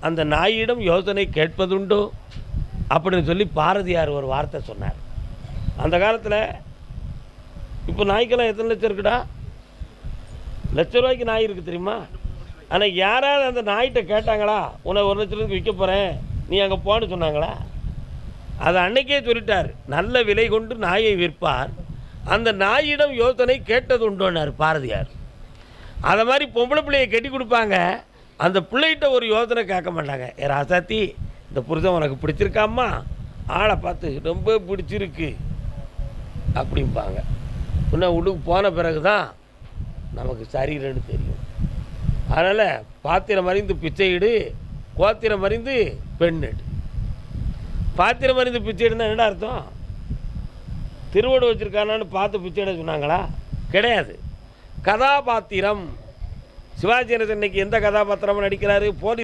அந்த நாயிடம் யோசனை கேட்பதுண்டோ? அப்படின்னு சொல்லி பாரதியார் ஒரு வார்த்தை சொன்னார். அந்த காலத்தில் இப்போ நாய்க்கெல்லாம் எத்தனை லட்சம் இருக்குடா? லட்ச ரூபாய்க்கு நாய் இருக்குது தெரியுமா? ஆனால் யாராவது அந்த நாய்கிட்ட கேட்டாங்களா? உன்னை ஒரு லட்சத்துக்கு விற்க போகிறேன் நீ அங்கே போன்னு சொன்னாங்களா? அதை அன்னைக்கே சொல்லிட்டார். நல்ல விலை கொண்டு நாயை விற்பார். அந்த நாயிடம் யோசனை கேட்டது உண்டோன்னார் பாரதியார். அதை மாதிரி பொம்பளை பிள்ளையை கட்டி கொடுப்பாங்க. அந்த பிள்ளைகிட்ட ஒரு யோசனை கேட்க மாட்டாங்க. ஏ ராசாத்தி இந்த புருஷன் உனக்கு பிடிச்சிருக்காம்மா? ஆளை பார்த்து ரொம்ப பிடிச்சிருக்கு அப்படிம்பாங்க. இன்னும் உள்ளுக்கு போன பிறகு தான் நமக்கு சரீரன்னு தெரியும். அதனால் பாத்திரம் அறிந்து பிச்சையிடு கோத்திரம் அறிந்து பெண்ணிடு பாத்திரம் அறிந்து பிச்சைடுனா என்ன அர்த்தம்? திருவோடு வச்சுருக்கானான்னு பார்த்து பிச்சையிட சொன்னாங்களா? கிடையாது. கதாபாத்திரம் சிவாஜி கணேசன் இன்னைக்கு எந்த கதாபாத்திரமும் நடிக்கிறாரு? போலீஸ்